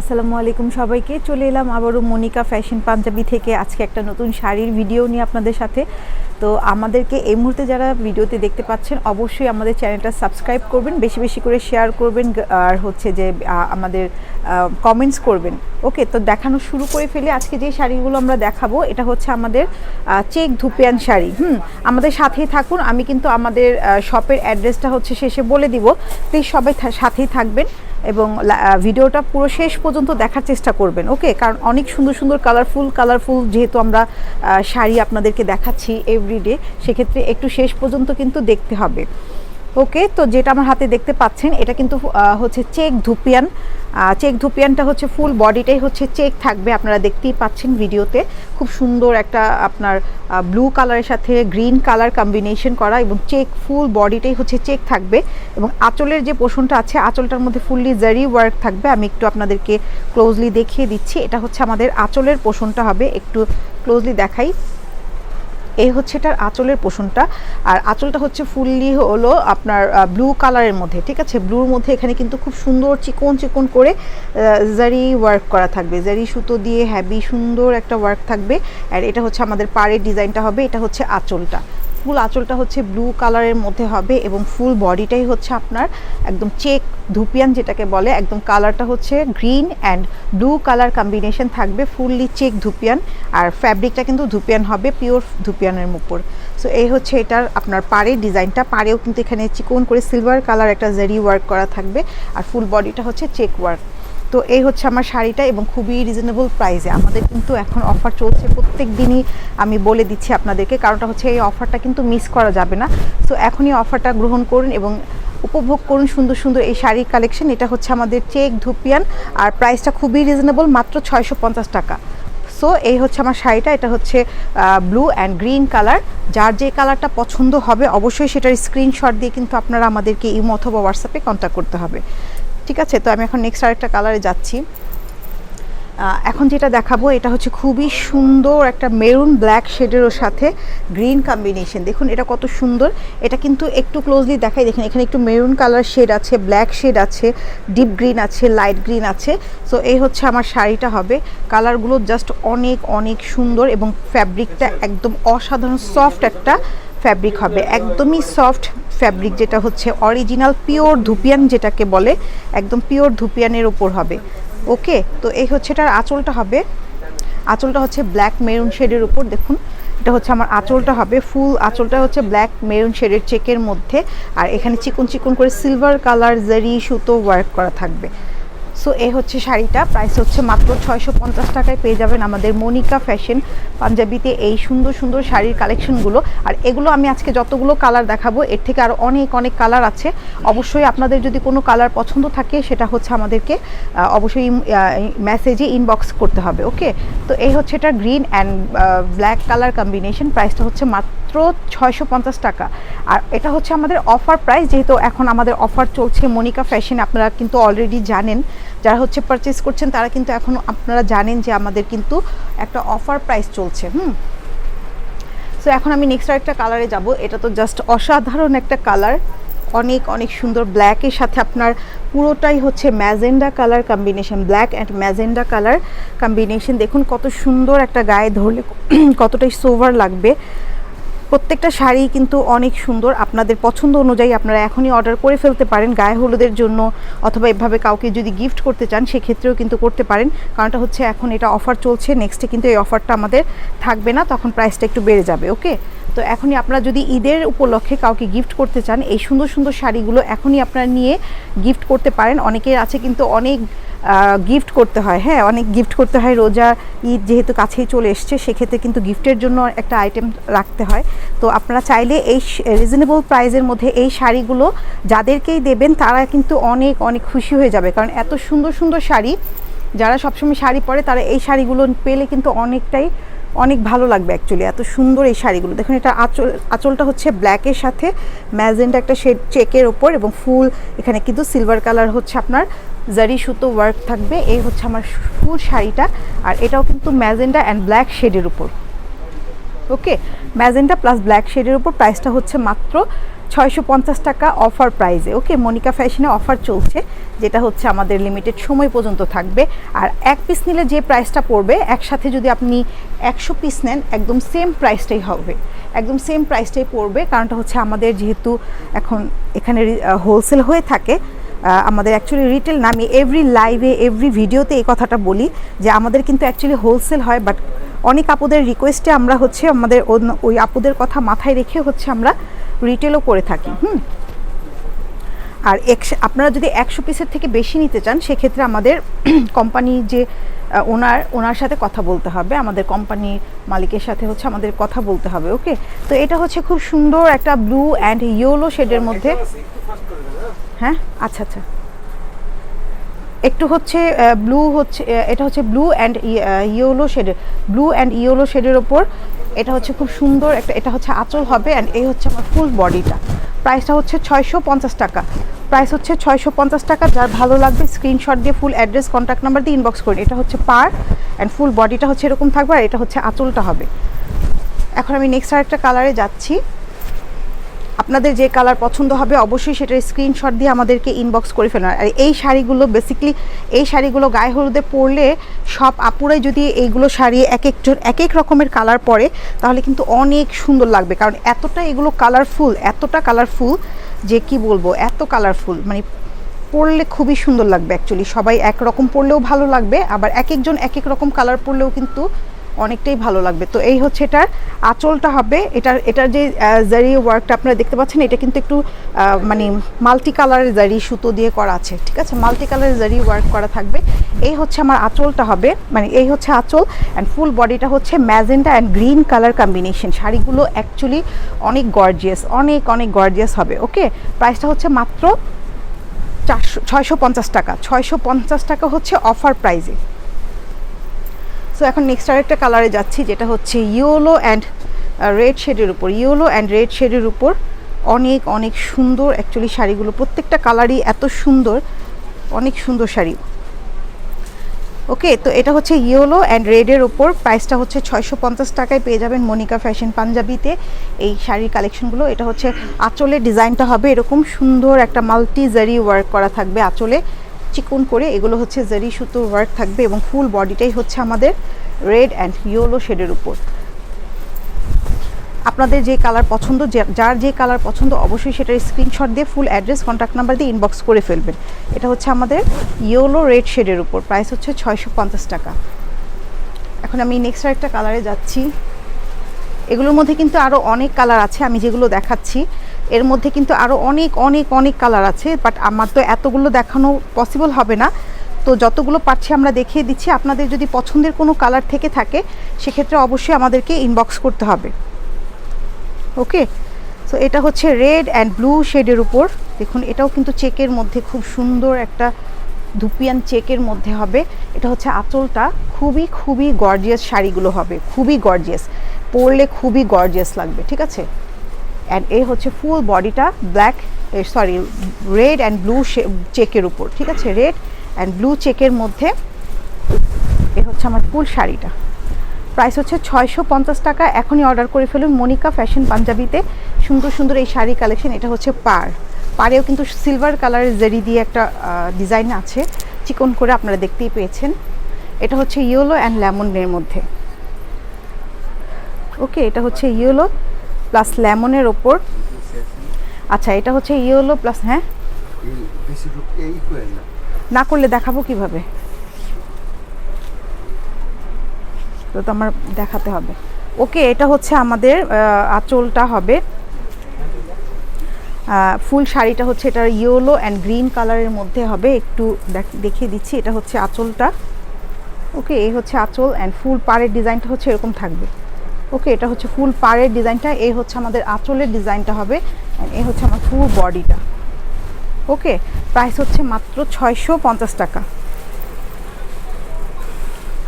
আসসালামু আলাইকুম সবাইকে। চলে এলাম আবারও মনিকা ফ্যাশন পাঞ্জাবি থেকে। আজকে একটা নতুন শাড়ির ভিডিও নিয়ে আপনাদের সাথে। তো আমাদেরকে এই মুহূর্তে যারা ভিডিওতে দেখতে পাচ্ছেন, অবশ্যই আমাদের চ্যানেলটা সাবস্ক্রাইব করবেন, বেশি বেশি করে শেয়ার করবেন আর হচ্ছে যে আমাদের কমেন্টস করবেন। ওকে, তো দেখানো শুরু করে ফেলে। আজকে যে শাড়িগুলো আমরা দেখাবো, এটা হচ্ছে আমাদের চেক ধুপিয়ান শাড়ি। হুম, আমাদের সাথেই থাকুন। আমি কিন্তু আমাদের শপের অ্যাড্রেসটা হচ্ছে শেষে বলে দিব। প্লিজ সবাই সাথেই থাকবেন। এবং ভিডিওটা পুরো শেষ পর্যন্ত দেখার চেষ্টা করবেন, ওকে? কারণ অনেক সুন্দর সুন্দর কালারফুল কালারফুল যেহেতু আমরা শাড়ি আপনাদেরকে দেখাচ্ছি এভরিডে সেক্ষেত্রে একটু শেষ পর্যন্ত কিন্তু দেখতে হবে। ওকে, তো যেটা আমার হাতে দেখতে পাচ্ছেন, এটা কিন্তু হচ্ছে চেক ধুপিয়ান। চেক ধুপিয়ানটা হচ্ছে ফুল বডিটাই হচ্ছে চেক থাকবে, আপনারা দেখতেই পাচ্ছেন ভিডিওতে। খুব সুন্দর একটা আপনার ব্লু কালারের সাথে গ্রিন কালার কম্বিনেশন করা এবং চেক ফুল বডিটাই হচ্ছে চেক থাকবে। এবং আঁচলের যে পোষণটা আছে, আঁচলটার মধ্যে ফুললি জারি ওয়ার্ক থাকবে। আমি একটু আপনাদেরকে ক্লোজলি দেখিয়ে দিচ্ছি, এটা হচ্ছে আমাদের আঁচলের পোষণটা হবে। একটু ক্লোজলি দেখাই। এই হচ্ছে এটার আঁচলের পোষণটা। আর আঁচলটা হচ্ছে ফুললি হলো আপনার ব্লু কালারের মধ্যে, ঠিক আছে? ব্লুর মধ্যে এখানে কিন্তু খুব সুন্দর চিকন চিকন করে জারি ওয়ার্ক করা থাকবে। জারি সুতো দিয়ে হ্যাবি সুন্দর একটা ওয়ার্ক থাকবে। আর এটা হচ্ছে আমাদের পাড়ের ডিজাইনটা হবে, এটা হচ্ছে আঁচলটা। ফুল আঁচলটা হচ্ছে ব্লু কালারের মধ্যে হবে এবং ফুল বডিটাই হচ্ছে আপনার একদম চেক ধুপিয়ান যেটাকে বলে, একদম কালারটা হচ্ছে green and blue colour combination থাকবে ফুললি চেক ধুপিয়ান আর ফ্যাব্রিকটা কিন্তু ধুপিয়ান হবে পিওর ধুপিয়ানের উপর। সো এই হচ্ছে এটার আপনার পাড়ের ডিজাইনটা। পাড়েও কিন্তু এখানে চিকন করে সিলভার কালার একটা জেরি ওয়ার্ক করা থাকবে আর ফুল বডিটা হচ্ছে চেক ওয়ার্ক তো এই হচ্ছে আমার শাড়িটা এবং খুবই রিজনেবল প্রাইসে আমাদের কিন্তু এখন অফার চলছে প্রত্যেক দিনই আমি বলে দিচ্ছি আপনাদেরকে, কারণটা হচ্ছে এই অফারটা কিন্তু মিস করা যাবে না। সো এখনই অফারটা গ্রহণ করুন এবং উপভোগ করুন সুন্দর সুন্দর এই শাড়ির কালেকশন এটা হচ্ছে আমাদের চেক ধুপিয়ান আর প্রাইসটা খুবই রিজনেবল মাত্র ছয়শো পঞ্চাশ টাকা। সো এই হচ্ছে আমার শাড়িটা, এটা হচ্ছে ব্লু অ্যান্ড গ্রিন কালার যার যে কালারটা পছন্দ হবে, অবশ্যই সেটার স্ক্রিনশট দিয়ে কিন্তু আপনারা আমাদেরকে ইমো অথবা হোয়াটসঅ্যাপে কন্ট্যাক্ট করতে হবে। ঠিক আছে? তো আমি এখন নেক্সট আরেকটা কালারে যাচ্ছি। এখন যেটা দেখাবো এটা হচ্ছে খুবই সুন্দর একটা মেরুন ব্ল্যাক শেডেরও সাথে গ্রিন কম্বিনেশন দেখুন এটা কত সুন্দর। এটা কিন্তু একটু ক্লোজলি দেখাই। দেখুন এখানে একটু মেরুন কালার শেড আছে ব্ল্যাক শেড আছে ডিপ গ্রিন আছে লাইট গ্রিন আছে। সো এই হচ্ছে আমার শাড়িটা হবে। কালারগুলো জাস্ট অনেক অনেক সুন্দর এবং ফ্যাব্রিকটা একদম অসাধারণ সফট একটা ফ্যাব্রিক হবে। একদমই সফট ফ্যাব্রিক যেটা হচ্ছে অরিজিনাল পিওর ধুপিয়ান যেটাকে বলে, একদম পিওর ধুপিয়ানের ওপর হবে। ওকে? তো এই হচ্ছে এটার আঁচলটা হবে। আঁচলটা হচ্ছে ব্ল্যাক মেরুন শেডের উপর। দেখুন, এটা হচ্ছে আমার আঁচলটা হবে। ফুল আঁচলটা হচ্ছে ব্ল্যাক মেরুন শেডের চেকের মধ্যে। আর এখানে চিকন চিকন করে সিলভার কালার জারি সুতো ওয়ার্ক করা থাকবে। সো এ হচ্ছে শাড়িটা। প্রাইস হচ্ছে মাত্র ছয়শো পঞ্চাশ টাকায় পেয়ে যাবেন আমাদের মনিকা ফ্যাশন পাঞ্জাবিতে এই সুন্দর সুন্দর শাড়ির কালেকশনগুলো। আর এগুলো আমি আজকে যতগুলো কালার দেখাবো, এর থেকে আরও অনেক অনেক কালার আছে। অবশ্যই আপনাদের যদি কোনো কালার পছন্দ থাকে, সেটা হচ্ছে আমাদেরকে অবশ্যই মেসেজে ইনবক্স করতে হবে ওকে তো এই হচ্ছে এটা green and black colour combination প্রাইসটা হচ্ছে মাত্র ছয়শো পঞ্চাশ টাকা। আর এটা হচ্ছে আমাদের অফার প্রাইস যেহেতু এখন আমাদের অফার চলছে মনিকা ফ্যাশন আপনারা কিন্তু অলরেডি জানেন। যারা হচ্ছে পারচেস করছেন, তারা কিন্তু এখন আপনারা জানেন যে আমাদের কিন্তু একটা অফার প্রাইস চলছে, হুম? সো এখন আমি নেক্সট আরেকটা কালারে যাব। এটা তো জাস্ট অসাধারণ একটা কালার অনেক অনেক সুন্দর ব্ল্যাকের সাথে আপনার পুরোটাই হচ্ছে magenta colour combination black and magenta colour combination দেখুন কত সুন্দর একটা গায়ে ধরলে, কতটাই সোভার লাগবে। প্রত্যেকটা শাড়ি কিন্তু অনেক সুন্দর। আপনাদের পছন্দ অনুযায়ী আপনারা এখনই অর্ডার করে ফেলতে পারেন গায়ে হলুদের জন্য অথবা এভাবে কাউকে যদি গিফট করতে চান, সেক্ষেত্রেও কিন্তু করতে পারেন। কারণটা হচ্ছে এখন এটা অফার চলছে নেক্সটে কিন্তু এই অফারটা আমাদের থাকবে না, তখন প্রাইসটা একটু বেড়ে যাবে ওকে তো এখনই আপনারা যদি ঈদের উপলক্ষে কাউকে গিফট করতে চান, এই সুন্দর সুন্দর শাড়িগুলো এখনই আপনারা নিয়ে গিফট করতে পারেন। অনেকের আছে কিন্তু অনেক গিফট করতে হয়। হ্যাঁ অনেক গিফট করতে হয়। রোজা, ঈদ যেহেতু কাছেই চলে এসছে, সেক্ষেত্রে কিন্তু গিফটের জন্য একটা আইটেম রাখতে হয়। তো আপনারা চাইলে এই রিজনেবল প্রাইজের মধ্যে এই শাড়িগুলো যাদেরকেই দেবেন, তারা কিন্তু অনেক অনেক খুশি হয়ে যাবে। কারণ এত সুন্দর সুন্দর শাড়ি, যারা সবসময় শাড়ি পরে, তারা এই শাড়িগুলো পেলে কিন্তু অনেকটাই অনেক ভালো লাগবে অ্যাকচুয়ালি এত সুন্দর এই শাড়িগুলো। দেখুন, এটা আঁচল, আঁচলটা হচ্ছে ব্ল্যাকের সাথে ম্যাজেন্টা একটা শেড চেকের ওপর এবং ফুল এখানে কিন্তু সিলভার কালার হচ্ছে আপনার জারি সুতো ওয়ার্ক থাকবে। এই হচ্ছে আমার ফুল শাড়িটা আর এটাও কিন্তু ম্যাজেন্টা অ্যান্ড ব্ল্যাক শেডের উপর। ওকে ম্যাজেন্টা প্লাস ব্ল্যাক শেডের উপর প্রাইসটা হচ্ছে মাত্র ছয়শো পঞ্চাশ টাকা অফার প্রাইজে ওকে মনিকা ফ্যাশনে অফার চলছে, যেটা হচ্ছে আমাদের লিমিটেড সময় পর্যন্ত থাকবে। আর এক পিস নিলে যে প্রাইসটা পড়বে, একসাথে যদি আপনি একশো পিস নেন, একদম সেম প্রাইসটাই হবে। একদম সেম প্রাইসটাই পড়বে, কারণটা হচ্ছে আমাদের যেহেতু এখন এখানে হোলসেল হয়ে থাকে আমাদের অ্যাকচুয়ালি রিটেল না, আমি এভরি লাইভে এভরি ভিডিওতে এই কথাটা বলি, যে আমাদের কিন্তু অ্যাকচুয়ালি হোলসেল হয় বাট অনেক আপুদের রিকোয়েস্টে আমরা হচ্ছে আমাদের ওই আপুদের কথা মাথায় রেখে হচ্ছে আমরা রিটেলও করে থাকি হুম। আর আপনারা যদি একশো পিসের থেকে বেশি নিতে চান সেক্ষেত্রে আমাদের কোম্পানি যে ওনার ওনার সাথে কথা বলতে হবে। আমাদের কোম্পানির মালিকের সাথে হচ্ছে আমাদের কথা বলতে হবে ওকে? তো এটা হচ্ছে খুব সুন্দর একটা ব্লু অ্যান্ড ইয়েলো শেডের মধ্যে। হ্যাঁ? আচ্ছা আচ্ছা। একটু হচ্ছে ব্লু হচ্ছে এটা হচ্ছে ব্লু অ্যান্ড ইয়েলো শেডের ব্লু অ্যান্ড ইয়েলো শেডের ওপর। এটা হচ্ছে খুব সুন্দর একটা, এটা হচ্ছে আঁচল হবে অ্যান্ড এই হচ্ছে আমার ফুল বডিটা প্রাইসটা হচ্ছে ছয়শো পঞ্চাশ টাকা। প্রাইস হচ্ছে ছয়শো পঞ্চাশ টাকা, যার ভালো লাগবে স্ক্রিনশট দিয়ে ফুল অ্যাড্রেস কন্ট্যাক্ট নাম্বার দিয়ে ইনবক্স করুন এটা হচ্ছে পার অ্যান্ড ফুল বডিটা হচ্ছে এরকম থাকবে আর এটা হচ্ছে আঁচলটা হবে। এখন আমি নেক্সট আরেকটা কালারে যাচ্ছি। আপনাদের যে কালার পছন্দ হবে, অবশ্যই সেটার স্ক্রিনশট দিয়ে আমাদেরকে ইনবক্স করে ফেলুন। আর এই শাড়িগুলো বেসিক্যালি এই শাড়িগুলো গায়ে হলুদে পরলে সব আপুরাই যদি এইগুলো শাড়ি এক একজন এক এক রকমের কালার পরে, তাহলে কিন্তু অনেক সুন্দর লাগবে। কারণ এতটা এগুলো কালারফুল এতটা কালারফুল যে কি বলব, এত কালারফুল মানে পরলে খুবই সুন্দর লাগবে অ্যাকচুয়ালি সবাই একরকম পরলেও ভালো লাগবে, আবার এক একজন এক এক রকম কালার পরলেও কিন্তু অনেকটাই ভালো লাগবে। তো এই হচ্ছে এটার আঁচলটা হবে। এটার এটার যে জারি ওয়ার্কটা আপনারা দেখতে পাচ্ছেন, এটা কিন্তু একটু মানে মাল্টি কালারের জারি সুতো দিয়ে করা আছে, ঠিক আছে? মাল্টি কালারের জারি ওয়ার্ক করা থাকবে। এই হচ্ছে আমার আঁচলটা হবে মানে এই হচ্ছে আঁচল অ্যান্ড ফুল বডিটা হচ্ছে magenta and green colour combination শাড়িগুলো অ্যাকচুয়ালি অনেক গর্জিয়াস অনেক অনেক গর্জিয়াস হবে ওকে প্রাইসটা হচ্ছে মাত্র চারশো, ছয়শো টাকা। ছয়শো পঞ্চাশ টাকা হচ্ছে অফার প্রাইজে সো এখন নেক্সট আরেকটা কালারে যাচ্ছি, যেটা হচ্ছে ইয়োলো অ্যান্ড রেড শেডের উপর। ইয়োলো অ্যান্ড রেড শেডের উপর অনেক অনেক সুন্দর অ্যাকচুয়ালি শাড়িগুলো। প্রত্যেকটা কালারই এত সুন্দর, অনেক সুন্দর শাড়ি। ওকে তো এটা হচ্ছে ইয়েলো অ্যান্ড রেডের ওপর প্রাইসটা হচ্ছে ছয়শো পঞ্চাশ টাকায় পেয়ে যাবেন মনিকা ফ্যাশন পাঞ্জাবিতে। এই শাড়ির কালেকশনগুলো এটা হচ্ছে আঁচলের ডিজাইনটা হবে এরকম সুন্দর একটা মাল্টি জারি ওয়ার্ক করা থাকবে আঁচলে। চিকন করে এগুলো হচ্ছে জারি সুতো ওয়ার্ক থাকবে এবং ফুল বডিটাই হচ্ছে আমাদের রেড অ্যান্ড ইয়েলো শেডের উপর। আপনাদের যে কালার পছন্দ যার যে কালার পছন্দ অবশ্যই সেটার স্ক্রিনশট দিয়ে ফুল অ্যাড্রেস কন্ট্যাক্ট নাম্বার দিয়ে ইনবক্স করে ফেলবেন। এটা হচ্ছে আমাদের ইয়েলো রেড শেডের উপর। প্রাইস হচ্ছে ছয়শো পঞ্চাশ টাকা। এখন আমি নেক্সট আরেকটা কালারে যাচ্ছি। এগুলোর মধ্যে কিন্তু আরও অনেক কালার আছে, আমি যেগুলো দেখাচ্ছি। এর মধ্যে কিন্তু আরও অনেক অনেক অনেক কালার আছে বাট আমার তো এতগুলো দেখানো পসিবল হবে না। তো যতগুলো পারছি আমরা দেখিয়ে দিচ্ছি। আপনাদের যদি পছন্দের কোনো কালার থেকে থাকে, সেক্ষেত্রে অবশ্যই আমাদেরকে ইনবক্স করতে হবে। ওকে সো এটা হচ্ছে রেড অ্যান্ড ব্লু শেডের উপর। দেখুন, এটাও কিন্তু চেকের মধ্যে খুব সুন্দর একটা ধুপিয়ান চেকের মধ্যে হবে। এটা হচ্ছে আঁচলটা। খুবই খুবই গর্জিয়াস শাড়িগুলো হবে। খুবই গর্জিয়াস পরলে খুবই গর্জিয়াস লাগবে, ঠিক আছে? অ্যান্ড এই হচ্ছে ফুল বডিটা black sorry red and blue চেকের উপর, ঠিক আছে? রেড অ্যান্ড ব্লু চেকের মধ্যে এ হচ্ছে আমার ফুল শাড়িটা। প্রাইস হচ্ছে ছয়শো পঞ্চাশ টাকা। এখনই অর্ডার করে ফেলুন মনিকা ফ্যাশন পাঞ্জাবিতে। সুন্দর সুন্দর এই শাড়ি কালেকশন এটা হচ্ছে পার পাড়েও কিন্তু সিলভার কালারের জেরি দিয়ে একটা ডিজাইন আছে। চিকন করে আপনারা দেখতেই পেয়েছেন। এটা হচ্ছে ইয়েলো অ্যান্ড লেমনের মধ্যে। ওকে এটা হচ্ছে ইয়েলো প্লাস লেমনের ওপর আচ্ছা এটা হচ্ছে ইয়েলো প্লাস হ্যাঁ? না করলে দেখাবো কীভাবে? তো আমার দেখাতে হবে। ওকে, এটা হচ্ছে আমাদের আঁচলটা হবে। ফুল শাড়িটা হচ্ছে এটা ইয়েলো অ্যান্ড গ্রিন কালারের মধ্যে হবে। একটু দেখ- দেখিয়ে দিচ্ছি, এটা হচ্ছে আঁচলটা। ওকে, এই হচ্ছে আঁচল অ্যান্ড ফুল পাড়ের ডিজাইনটা হচ্ছে এরকম থাকবে। ওকে, এটা হচ্ছে ফুল পাড়ের ডিজাইনটা, এই হচ্ছে আমাদের আঁচলের ডিজাইনটা হবে এই হচ্ছে আমার ফুল বডিটা। ওকে প্রাইস হচ্ছে মাত্র ছয়শো পঞ্চাশ টাকা।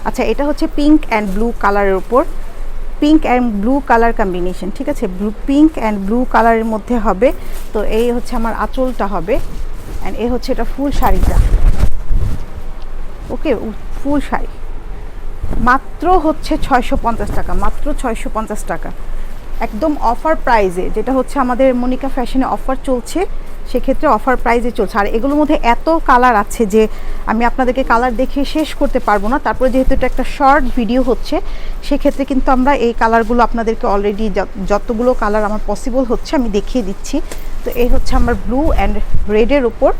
আচ্ছা এটা হচ্ছে পিঙ্ক অ্যান্ড ব্লু কালারের উপর। Pink and blue colour combination ঠিক আছে? ব্লু পিঙ্ক অ্যান্ড ব্লু কালারের মধ্যে হবে, তো এই হচ্ছে আমার আঁচলটা হবে অ্যান্ড এই হচ্ছে এটা ফুল শাড়িটা। ওকে, ফুল শাড়ি। মাত্র হচ্ছে ছয়শো পঞ্চাশ টাকা, মাত্র ছয়শো পঞ্চাশ টাকা। একদম অফার প্রাইজে যেটা হচ্ছে আমাদের মনিকা ফ্যাশনে অফার চলছে, সেক্ষেত্রে অফার প্রাইজে চলছে। আর এগুলোর মধ্যে এত কালার আছে যে, আমি আপনাদেরকে কালার দেখে শেষ করতে পারব না। তারপরে যেহেতু এটা একটা শর্ট ভিডিও হচ্ছে, সেক্ষেত্রে কিন্তু আমরা এই কালারগুলো আপনাদেরকে অলরেডি যতগুলো কালার আমার পসিবল হচ্ছে, আমি দেখিয়ে দিচ্ছি। তো এই হচ্ছে আমার ব্লু অ্যান্ড রেডের উপর।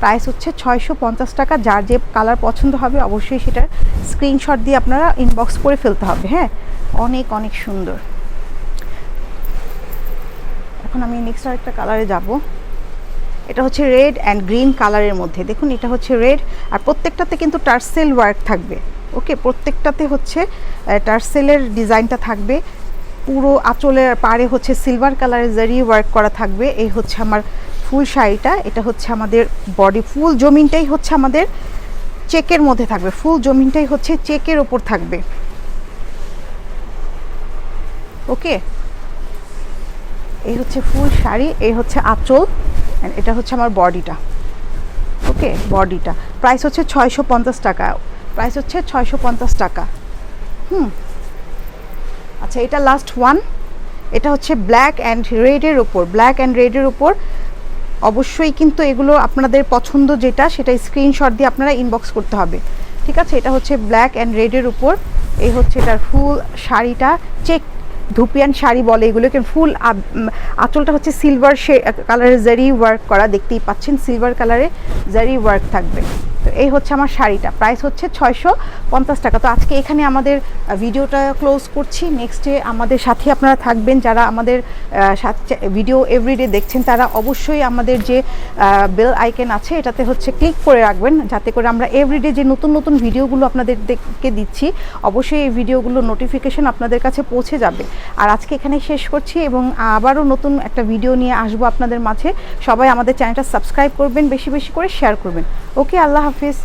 প্রাইস হচ্ছে ছয়শো পঞ্চাশ টাকা। যার যে কালার পছন্দ হবে অবশ্যই সেটার স্ক্রিনশট দিয়ে আপনারা ইনবক্স করে ফেলতে হবে হ্যাঁ? অনেক অনেক সুন্দর। এখন আমি নেক্সট আরেকটা কালারে যাব। এটা হচ্ছে রেড অ্যান্ড গ্রিন কালারের মধ্যে। দেখুন, এটা হচ্ছে রেড আর প্রত্যেকটাতে কিন্তু টার্সেল ওয়ার্ক থাকবে। ওকে, প্রত্যেকটাতে হচ্ছে টার্সেলের ডিজাইনটা থাকবে। পুরো আঁচলের পাড়ে হচ্ছে সিলভার কালারের জারি ওয়ার্ক করা থাকবে। এই হচ্ছে আমার ফুল শাড়িটা, এটা হচ্ছে আমাদের বডি ফুল জমিনটাই হচ্ছে আমাদের চেকের মধ্যে থাকবে। ফুল জমিনটাই হচ্ছে চেকের ওপর থাকবে। ওকে এই হচ্ছে ফুল শাড়ি, এই হচ্ছে আঁচল এটা হচ্ছে আমার বডিটা ওকে বডিটা প্রাইস হচ্ছে ছয়শো পঞ্চাশ টাকা। প্রাইস হচ্ছে ছয়শো পঞ্চাশ টাকা। হুম। আচ্ছা এটা লাস্ট ওয়ান এটা হচ্ছে ব্ল্যাক অ্যান্ড রেডের ওপর ব্ল্যাক অ্যান্ড রেডের ওপর অবশ্যই কিন্তু এগুলো আপনাদের পছন্দ যেটা, সেটা স্ক্রিনশট দিয়ে আপনারা ইনবক্স করতে হবে। ঠিক আছে? এটা হচ্ছে ব্ল্যাক অ্যান্ড রেডের উপর। এই হচ্ছে এটার ফুল শাড়িটা। চেক ধুপিয়ান শাড়ি বলে এগুলোকে। ফুল আঁচলটা হচ্ছে সিলভার কালারের জারি ওয়ার্ক করা। দেখতেই পাচ্ছেন সিলভার কালারে জারি ওয়ার্ক থাকবে। এই হচ্ছে আমার শাড়িটা। প্রাইস হচ্ছে ছয়শো পঞ্চাশ টাকা। তো আজকে এখানে আমাদের ভিডিওটা ক্লোজ করছি। নেক্সটে আমাদের সাথে আপনারা থাকবেন। যারা আমাদের ভিডিও এভরিডে দেখছেন, তারা অবশ্যই আমাদের যে বেল আইকেন আছে, এটাতে হচ্ছে ক্লিক করে রাখবেন। যাতে করে আমরা এভরিডে যে নতুন নতুন ভিডিওগুলো আপনাদেরকে দিচ্ছি, অবশ্যই এই ভিডিওগুলো নোটিফিকেশন আপনাদের কাছে পৌঁছে যাবে। আর আজকে এখানে শেষ করছি এবং আবারও নতুন একটা ভিডিও নিয়ে আসব আপনাদের মাঝে। সবাই আমাদের চ্যানেলটা সাবস্ক্রাইব করবেন, বেশি বেশি করে শেয়ার করবেন। ওকে আল্লাহ হাফিজ